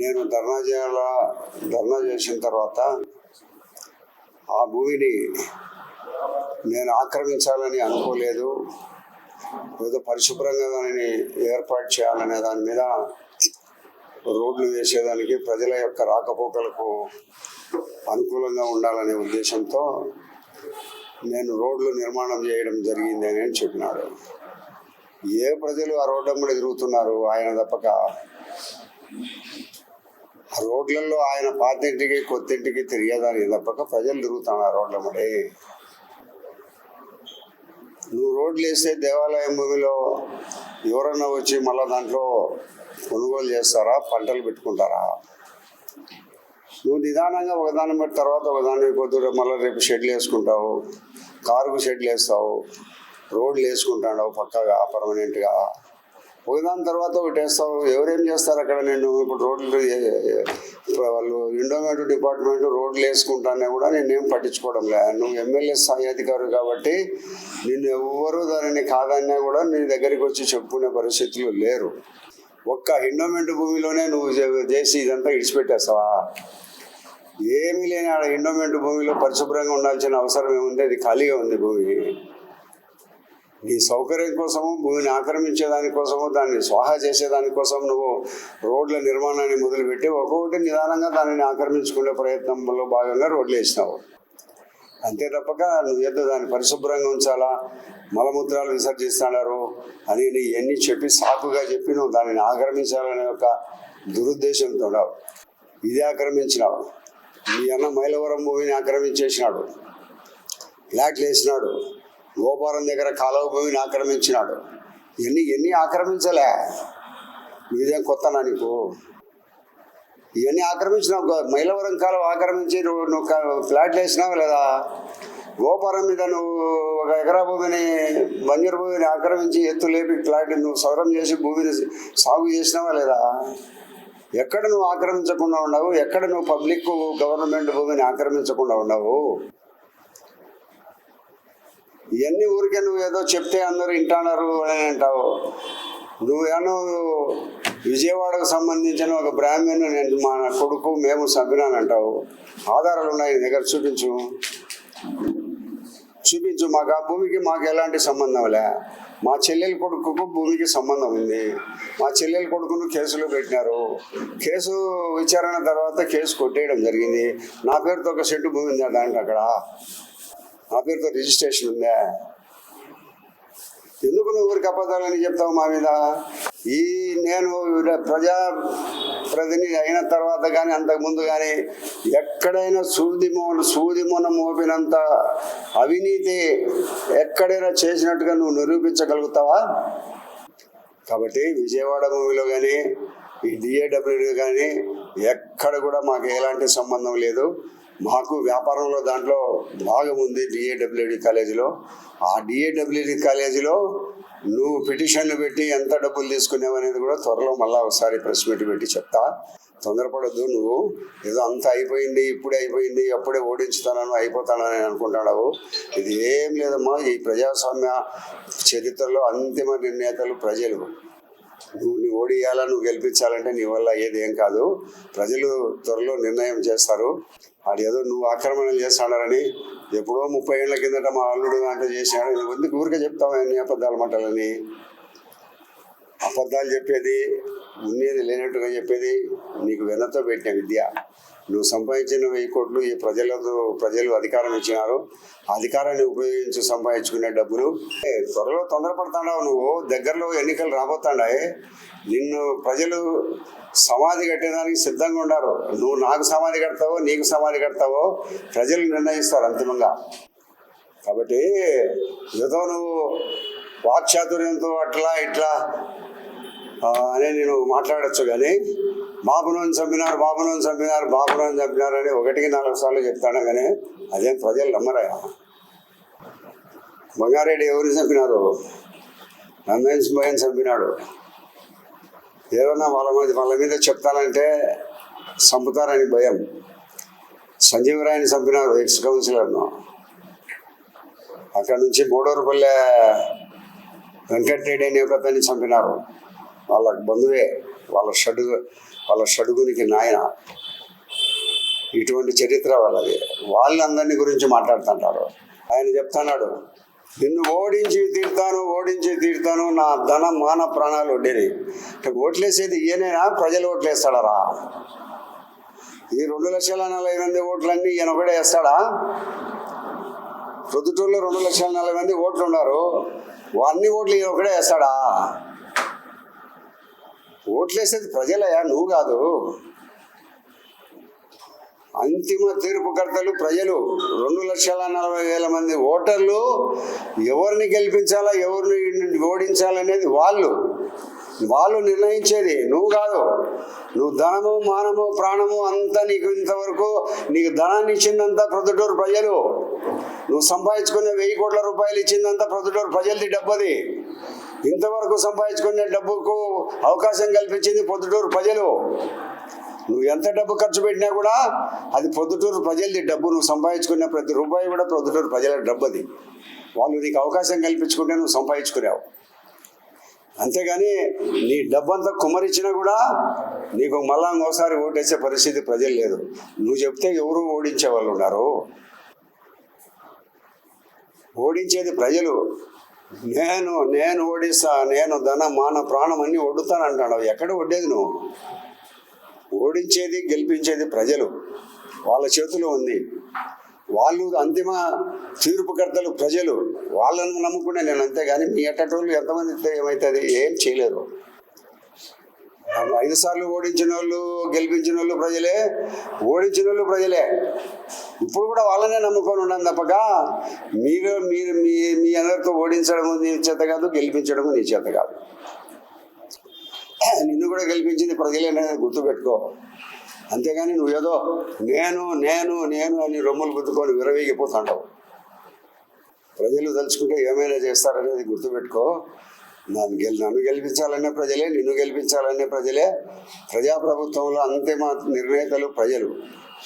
నేను ధర్నా చేయాల? ధర్నా చేసిన తర్వాత ఆ భూమిని నేను ఆక్రమించాలని అనుకోలేదు. ఏదో పరిశుభ్రంగా దానిని ఏర్పాటు చేయాలనే దాని మీద రోడ్లు వేసేదానికి ప్రజల యొక్క రాకపోకలకు అనుకూలంగా ఉండాలనే ఉద్దేశంతో నేను రోడ్లు నిర్మాణం చేయడం జరిగింది అని చెప్పినాడు. ఏ ప్రజలు ఆ రోడ్డు అమ్మడి తిరుగుతున్నారు? ఆయన తప్పక రోడ్లలో ఆయన పాతింటికి కొత్తింటికి తిరిగేదానికి తప్పక ప్రజలు తిరుగుతున్నారు ఆ రోడ్ల అమ్మడి నువ్వు రోడ్లు వేస్తే దేవాలయం భూమిలో ఎవరన్నా వచ్చి మళ్ళీ దాంట్లో కొనుగోలు చేస్తారా? పంటలు పెట్టుకుంటారా? నువ్వు నిదానంగా ఒకదాని బట్టి తర్వాత ఒకదాని కొద్దిగా మళ్ళీ రేపు షెడ్లు వేసుకుంటావు కారుకు షెడ్లు వేస్తావు రోడ్లు వేసుకుంటాడు పక్కగా పర్మనెంట్గా పోయిన తర్వాత ఒకటి వేస్తావు ఎవరేం చేస్తారు అక్కడ? నేను ఇప్పుడు రోడ్లు వాళ్ళు ఇండోమేట్ డిపార్ట్మెంట్ రోడ్లు వేసుకుంటానే కూడా నేనేం పట్టించుకోవడం లే. నువ్వు ఎమ్మెల్యే స్థాయి అధికారు కాబట్టి నిన్ను ఎవ్వరూ దానిని కాదన్నా కూడా నీ దగ్గరికి వచ్చి చెప్పుకునే పరిస్థితులు లేరు. ఒక్క ఇండోమెంట్ భూమిలోనే నువ్వు చేసి ఇదంతా ఇడిచిపెట్టేస్తావా? ఏమీ లేని ఆడ ఇండోమెంట్ భూమిలో పరిశుభ్రంగా ఉండాల్సిన అవసరం ఏముంది? అది ఖాళీగా ఉంది భూమి. నీ సౌకర్యం కోసము భూమిని ఆక్రమించేదానికోసము దాన్ని స్వాహా చేసేదానికోసం నువ్వు రోడ్ల నిర్మాణాన్ని మొదలుపెట్టి ఒక్కొక్కటి నిదానంగా దానిని ఆక్రమించుకునే ప్రయత్నంలో భాగంగా రోడ్లు వేసినావు. అంతే తప్పక నువ్వు ఏదో దాన్ని పరిశుభ్రంగా ఉంచాలా మలమూత్రాలు విసర్జిస్తున్నారు అని నీ ఎన్ని చెప్పి సాకుగా చెప్పి నువ్వు దానిని ఆక్రమించాలనే ఒక దురుద్దేశంతో ఉన్నావు. ఇది ఆక్రమించినావు. మీ అన్న మైలవరం భూమిని ఆక్రమించేసినాడు. ఫ్లాట్లు వేసినాడు. గోపురం దగ్గర కాలువ భూమిని ఆక్రమించినాడు. ఎన్ని ఎన్ని ఆక్రమించలే? ఇదేం కొత్తనా నీకు? ఇవన్నీ ఆక్రమించినావు. మైలవరం కాలం ఆక్రమించి నువ్వు నువ్వు ఫ్లాట్లు వేసినావు లేదా? గోపురం మీద నువ్వు ఒక ఎకరా భూమిని బంజరు భూమిని ఆక్రమించి ఎత్తు లేపి ఫ్లాట్ నువ్వు సౌరం చేసి భూమిని సాగు చేసినావా లేదా? ఎక్కడ నువ్వు ఆక్రమించకుండా ఉండవు ఎక్కడ నువ్వు పబ్లిక్ గవర్నమెంట్ భూమిని ఆక్రమించకుండా ఉండవు ఇవన్నీ ఊరికే నువ్వు ఏదో చెప్తే అందరూ వింటున్నారు అని అంటావు. నువ్వేమో విజయవాడకు సంబంధించిన ఒక బ్రాహ్మణ్ నేను మా కొడుకు మేము సభ్యునాని అంటావు. ఆధారాలు ఉన్నాయి నీ దగ్గర చూపించు. చూపించు. మాకు ఆ భూమికి మాకు ఎలాంటి సంబంధం లే. మా చెల్లెల కొడుకుకు భూమికి సంబంధం ఉంది. మా చెల్లెల కొడుకును కేసులో పెట్టినారు. కేసు విచారణ తర్వాత కేసు కొట్టేయడం జరిగింది. నా పేరుతో ఒక సెట్టు భూమి ఉంది దాంట్లో అక్కడ. నా పేరుతో రిజిస్ట్రేషన్ ఉందా? ఎందుకు నువ్వు ఊరికి అబద్ధాలని చెప్తావు మా మీద? ఈ నేను ప్రజా ప్రతినిధి అయిన తర్వాత కానీ అంతకుముందు కానీ ఎక్కడైనా సూది మోన సూది మొన మోపినంత అవినీతి ఎక్కడైనా చేసినట్టుగా నువ్వు నిరూపించగలుగుతావా? కాబట్టి విజయవాడ భూమిలో కానీ ఈ డిఏడబ్ల్యూలో కానీ ఎక్కడ కూడా మాకు ఎలాంటి సంబంధం లేదు. మాకు వ్యాపారంలో దాంట్లో భాగం ఉంది డిఏడబ్ల్యూడి కాలేజీలో. ఆ డిఏడబ్ల్యూడి కాలేజీలో నువ్వు పిటిషన్లు పెట్టి ఎంత డబ్బులు తీసుకున్నావు అనేది కూడా త్వరలో మళ్ళీ ఒకసారి ప్రెస్ మీట్ పెట్టి చెప్తా. తొందరపడద్దు నువ్వు. ఏదో అంత అయిపోయింది ఇప్పుడే అయిపోయింది అప్పుడే ఓడించుతానని అయిపోతానని అనుకుంటున్నావు. ఇది ఏం లేదమ్మా ఈ ప్రజాస్వామ్య చరిత్రలో అంతిమ నిర్ణేతలు ప్రజలు. నువ్వు నీ ఓడియాలా నువ్వు గెలిపించాలంటే నీ వల్ల ఏది ఏం కాదు. ప్రజలు త్వరలో నిర్ణయం చేస్తారు. వాడు ఏదో నువ్వు ఆక్రమణలు చేస్తాడని ఎప్పుడో ముప్పై ఏళ్ళ కిందట మా అల్లుడు అంటే చేశాడు. ఎందుకు ఊరికే చెప్తావు అన్ని అబద్ధాలు మాటలని? అబద్ధాలు చెప్పేది ఉన్నది లేనట్టుగా చెప్పేది నీకు వెన్నతో పెట్టిన విద్య. నువ్వు సంపాదించిన వెయ్యి కోట్లు ఈ ప్రజలతో ప్రజలు అధికారం ఇచ్చినారు. అధికారాన్ని ఉపయోగించి సంపాదించుకునే డబ్బులు. త్వరలో తొందరపడుతున్నావు నువ్వు. దగ్గరలో ఎన్నికలు రాబోతున్నాయి నిన్ను ప్రజలు సమాధి కట్టేదానికి సిద్ధంగా ఉన్నారు నువ్వు నాకు సమాధి కడతావో నీకు సమాధి కడతావో ప్రజలు నిర్ణయిస్తారు అంతిమంగా. కాబట్టి ఏదో నువ్వు వాక్చాతుర్యంతో అట్లా ఇట్లా అని నేను మాట్లాడచ్చు కానీ బాబులోని చంపినారు బాబులోని చంపినారు బాబులోని చంపినారు అని ఒకటికి నాలుగు సార్లు చెప్తాను కానీ అదేం ప్రజలు నమ్మరా? బంగారెడ్డి ఎవరిని చంపినారు? నందన్ భయని చంపినాడు. ఏమన్నా వాళ్ళ మీద వాళ్ళ మీద చెప్తానంటే చంపుతారని భయం. సంజీవ్ రాయని చంపినారు ఎక్స్ కౌన్సిలర్ను. అక్కడ నుంచి మూడోరుపల్లె వెంకటరెడ్డి అనే ఒక చంపినారు. వాళ్ళ బంధువే వాళ్ళ షడుగు వాళ్ళ షడుగునికి నాయన. ఇటువంటి చరిత్ర వాళ్ళది. వాళ్ళందరినీ గురించి మాట్లాడుతుంటారు. ఆయన చెప్తున్నాడు నిన్ను ఓడించి తీరుతాను ఓడించి తీరుతాను నా ధన మాన ప్రాణాలు వడ్డేది ఓట్లేసేది ఈయనైనా? ప్రజలు ఓట్లేస్తాడరా? ఈ రెండు లక్షల నలభై మంది ఓట్లన్నీ ఈయన ఒకడే వేస్తాడా? ప్రొద్దుటూరులో రెండు లక్షల నలభై మంది ఓట్లు ఉన్నారు అన్ని ఓట్లు ఈయన ఒకడే వేస్తాడా? ఓట్లేసేది ప్రజలయా? నువ్వు కాదు. అంతిమ తీర్పుకర్తలు ప్రజలు. రెండు లక్షల నలభై వేల మంది ఓటర్లు ఎవరిని గెలిపించాలా ఎవరిని ఓడించాలనేది వాళ్ళు. వాళ్ళు నిర్ణయించేది. నువ్వు కాదు. నువ్వు ధనము మానము ప్రాణము అంతా నీకు ఇంతవరకు నీకు ధనాన్ని ఇచ్చిందంతా ప్రొద్దుటూరు ప్రజలు. నువ్వు సంపాదించుకునే వెయ్యి కోట్ల రూపాయలు ఇచ్చిందంతా ప్రొద్దుటూరు ప్రజలది డబ్బది. ఇంతవరకు సంపాదించుకునే డబ్బుకు అవకాశం కల్పించింది పొద్దుటూరు ప్రజలు. నువ్వు ఎంత డబ్బు ఖర్చు పెట్టినా కూడా అది పొద్దుటూరు ప్రజలది డబ్బు. నువ్వు సంపాదించుకునే ప్రతి రూపాయి కూడా పొద్దుటూరు ప్రజల డబ్బు అది వాళ్ళు నీకు అవకాశం కల్పించుకుంటే నువ్వు సంపాదించుకున్నావు అంతేగాని నీ డబ్బంతా కుమ్మరిచ్చినా కూడా నీకు మళ్ళా ఇంకోసారి ఓటేసే పరిస్థితి ప్రజలు లేదు. నువ్వు చెప్తే ఎవరు ఓడించే వాళ్ళు ఉన్నారు? ఓడించేది ప్రజలు. నేను నేను ఓడిస్తా నేను ధన మాన ప్రాణం అన్ని ఒడ్డుతానంటాడు ఎక్కడ ఒడ్డేది నువ్వు? ఓడించేది గెలిపించేది ప్రజలు. వాళ్ళ చేతిలో ఉంది. వాళ్ళు అంతిమ తీర్పుకర్తలు ప్రజలు. వాళ్ళని నమ్ముకునే నేను అంతేగాని మీ అట్టటోళ్ళు ఎంతమంది ఏమవుతుంది ఏం చేయలేరు. ఐదు సార్లు ఓడించిన వాళ్ళు గెలిపించిన వాళ్ళు ప్రజలే ఓడించిన వాళ్ళు ప్రజలే. ఇప్పుడు కూడా వాళ్ళనే నమ్ముకొని ఉన్నాను తప్పక. మీరు మీరు మీ మీ అందరితో ఓడించడము నీ చేత కాదు గెలిపించడము నీ చేత కాదు. నిన్ను కూడా గెలిపించింది ప్రజలే అనేది గుర్తుపెట్టుకో. అంతేగాని నువ్వేదో నేను నేను నేను అని రొమ్ములు గుద్దుకొని విరవీగిపోతుంటావు. ప్రజలు తలుచుకుంటే ఏమైనా చేస్తారనేది గుర్తుపెట్టుకో. నన్ను గెలి నన్ను గెలిపించాలనే ప్రజలే నిన్ను గెలిపించాలనే ప్రజలే. ప్రజాప్రభుత్వంలో అంతిమ నిర్ణేతలు ప్రజలు.